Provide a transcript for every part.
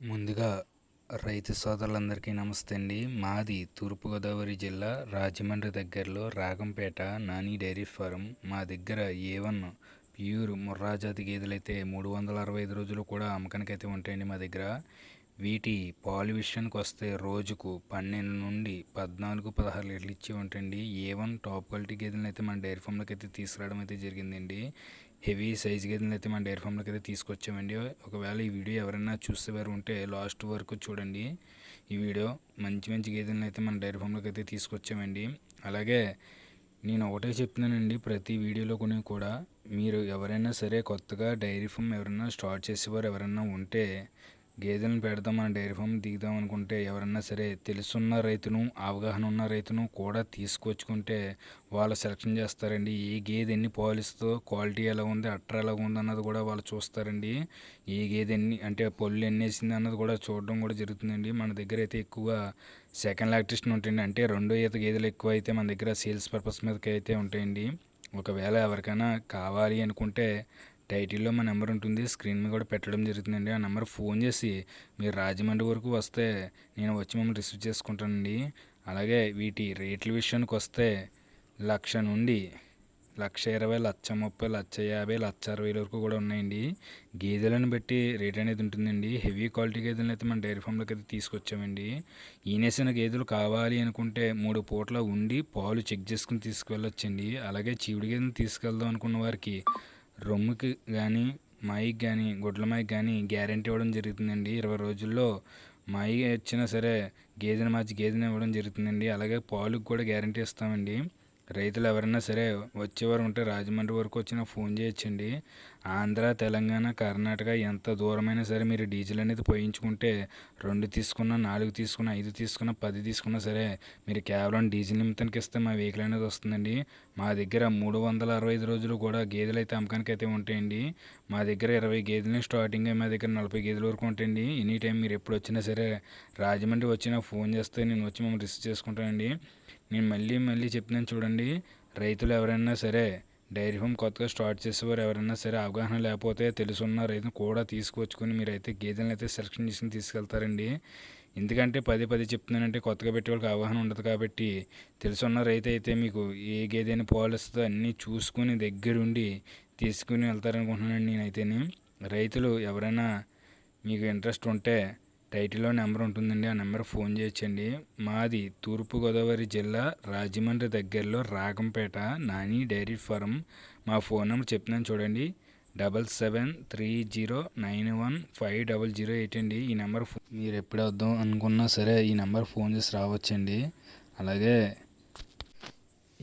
ముందుగా రైతు సోదరులందరికీ నమస్తే అండి. మాది తూర్పుగోదావరి జిల్లా రాజమండ్రి దగ్గరలో రాగంపేట నాని డైరీ ఫారం. మా దగ్గర ఏ వన్ ప్యూర్ ముర్రా జాతి గేదెలు అయితే మూడు వందల అరవై ఐదు రోజులు కూడా అమ్మకానికి అయితే ఉంటాయండి మా దగ్గర. వీటి పాలు విషయానికి వస్తే రోజుకు పన్నెండు నుండి పద్నాలుగు పదహారు లీటర్లు ఇచ్చి ఉంటాయండి. ఏ వన్ టాప్ క్వాలిటీ గేదెలను అయితే మన డైరీ ఫామ్లోకి అయితే తీసుకురావడం అయితే జరిగిందండి. హెవీ సైజ్ గేదెలను అయితే మన డైరీ ఫామ్లోకి అయితే తీసుకొచ్చామండి. ఒకవేళ ఈ వీడియో ఎవరైనా చూసేవారు ఉంటే లాస్ట్ వరకు చూడండి. ఈ వీడియో మంచి మంచి గేదెలను అయితే మన డైరీ ఫామ్లోకి అయితే తీసుకొచ్చామండి. అలాగే నేను ఒకటే చెప్తున్నానండి ప్రతి వీడియోలో కొన్ని కూడా మీరు ఎవరైనా సరే కొత్తగా డైరీ ఫామ్ ఎవరైనా స్టార్ట్ చేసేవారు ఎవరైనా ఉంటే గేదెలను పెడదాం మన డైరీ ఫామ్ దిగుదాం అనుకుంటే ఎవరన్నా సరే తెలుసున్న రైతును అవగాహన ఉన్న రైతును కూడా తీసుకొచ్చుకుంటే వాళ్ళు సెలక్షన్ చేస్తారండి. ఏ గేదె ఎన్ని పాలిస్తుందో క్వాలిటీ ఎలా ఉంది అట్ర ఎలా ఉంది అన్నది కూడా వాళ్ళు చూస్తారండి. ఏ గేదె ఎన్ని అంటే పొల్లు ఎన్ని వేసింది అన్నది కూడా చూడడం కూడా జరుగుతుందండి. మన దగ్గర అయితే ఎక్కువగా సెకండ్ లాక్టేషన్ ఉంటాయండి అంటే రెండో ఈత గేదెలు ఎక్కువ అయితే మన దగ్గర సేల్స్ పర్పస్ మీదకి అయితే ఉంటాయండి. ఒకవేళ ఎవరికైనా కావాలి అనుకుంటే టైటిల్లో మా నెంబర్ ఉంటుంది. స్క్రీన్ మీద కూడా పెట్టడం జరుగుతుందండి. ఆ నెంబర్ ఫోన్ చేసి మీరు రాజమండ్రి వరకు వస్తే నేను వచ్చి మిమ్మల్ని రిసీవ్ చేసుకుంటానండి. అలాగే వీటి రేట్ల విషయానికి వస్తే లక్ష నుండి లక్ష ఇరవై లక్ష ముప్పై లక్ష యాభై లక్ష అరవై వరకు కూడా ఉన్నాయండి. గేదెలను బట్టి రేట్ అనేది ఉంటుందండి. హెవీ క్వాలిటీ గేదెలను అయితే మన డైరీ ఫామ్లోకి అయితే తీసుకొచ్చామండి. ఈనేసిన గేదెలు కావాలి అనుకుంటే మూడు పూట్ల ఉండి పాలు చెక్ చేసుకుని తీసుకువెళ్ళొచ్చండి. అలాగే చీవుడి గేదెలను తీసుకెళ్దాం అనుకున్న వారికి రొమ్ముకి కానీ మైకి కానీ గుడ్ల మాయికి కానీ గ్యారంటీ ఇవ్వడం జరుగుతుందండి. ఇరవై రోజుల్లో మాయి వచ్చినా సరే గేదెని మార్చి గేదెని ఇవ్వడం జరుగుతుందండి. అలాగే పాలుకి కూడా గ్యారంటీ ఇస్తామండి. రైతులు ఎవరైనా సరే వచ్చేవారు ఉంటే రాజమండ్రి వరకు వచ్చిన ఫోన్ చేయొచ్చండి. ఆంధ్ర తెలంగాణ కర్ణాటక ఎంత దూరమైనా సరే మీరు డీజిల్ అనేది పోయించుకుంటే రెండు తీసుకున్న నాలుగు తీసుకున్న ఐదు తీసుకున్న పది తీసుకున్నా సరే మీరు కేవలం డీజిల్ నిమిత్తానికి ఇస్తే మా వెహికల్ అనేది వస్తుందండి. మా దగ్గర మూడు వందల అరవై ఐదు రోజులు కూడా గేదెలు అయితే అమ్మకానికి అయితే ఉంటాయండి. మా దగ్గర ఇరవై గేదెలు స్టార్టింగ్ మా దగ్గర నలభై గేదెల వరకు ఉంటాయండి. ఎనీ టైం మీరు ఎప్పుడు వచ్చినా సరే రాజమండ్రి వచ్చినా ఫోన్ చేస్తే నేను వచ్చి మమ్మల్ని రిసీవ్ చేసుకుంటానండి. నేను మళ్ళీ మళ్ళీ చెప్తున్నాను చూడండి. రైతులు ఎవరైనా సరే డైరీ ఫామ్ కొత్తగా స్టార్ట్ చేసేవారు ఎవరైనా సరే అవగాహన లేకపోతే తెలుసున్న రైతును కూడా తీసుకొచ్చుకొని మీరైతే గేదెలను అయితే సెలక్షన్ చేసుకుని తీసుకెళ్తారండి. ఎందుకంటే పదే పదే చెప్తున్నానంటే కొత్తగా పెట్టే వాళ్ళకి అవగాహన ఉండదు కాబట్టి తెలుసున్న రైతు అయితే మీకు ఏ గేదెని పోలిస్తుందో అన్నీ చూసుకుని దగ్గరుండి తీసుకుని వెళ్తారనుకుంటున్నానండి నేనైతేనే. రైతులు ఎవరైనా మీకు ఇంట్రెస్ట్ ఉంటే టైటిల్లో నెంబర్ ఉంటుందండి. ఆ నెంబర్ ఫోన్ చేయొచ్చండి. మాది తూర్పుగోదావరి జిల్లా రాజమండ్రి దగ్గరలో రాగంపేట నాని డైరీ ఫారం. మా ఫోన్ నెంబర్ చెప్తున్నాను చూడండి. Double seven three zero nine one five double zero eight అండి. ఈ నెంబర్ మీరు ఎప్పుడు వద్దాం అనుకున్నా సరే ఈ నెంబర్ ఫోన్ చేసి రావచ్చండి. అలాగే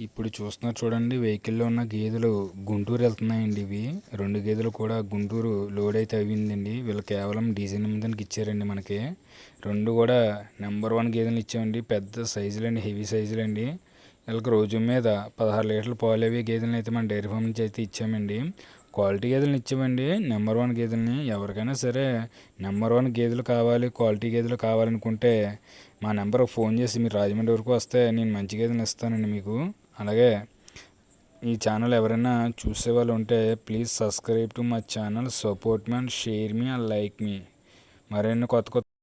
ఇప్పుడు చూస్తున్నారు చూడండి వెహికల్లో ఉన్న గేదెలు గుంటూరు వెళ్తున్నాయండి ఇవి. రెండు గేదెలు కూడా గుంటూరు లోడ్ అయితే అయ్యిందండి. వీళ్ళు కేవలం డీజిల్ నిమిదానికి ఇచ్చారండి మనకి. రెండు కూడా నెంబర్ వన్ గేదెలు ఇచ్చామండి. పెద్ద సైజులు అండి హెవీ సైజులు అండి వీళ్ళకి రోజు మీద పదహారు లీటర్లు పాలేవి గేదెలను అయితే మన డైరీ ఫామ్ నుంచి అయితే ఇచ్చామండి. క్వాలిటీ గేదెలను ఇచ్చామండి. నెంబర్ వన్ గేదెలని ఎవరికైనా సరే నెంబర్ వన్ గేదెలు కావాలి క్వాలిటీ గేదెలు కావాలనుకుంటే మా నెంబర్ ఫోన్ చేసి మీరు రాజమండ్రి వరకు వస్తే నేను మంచి గేదెలు ఇస్తానండి మీకు. అలాగే ఈ ఛానల్ ఎవరైనా చూసే వాళ్ళు ఉంటే please subscribe to my channel support me and share me and like me మరిన్ని కొత్త కొత్త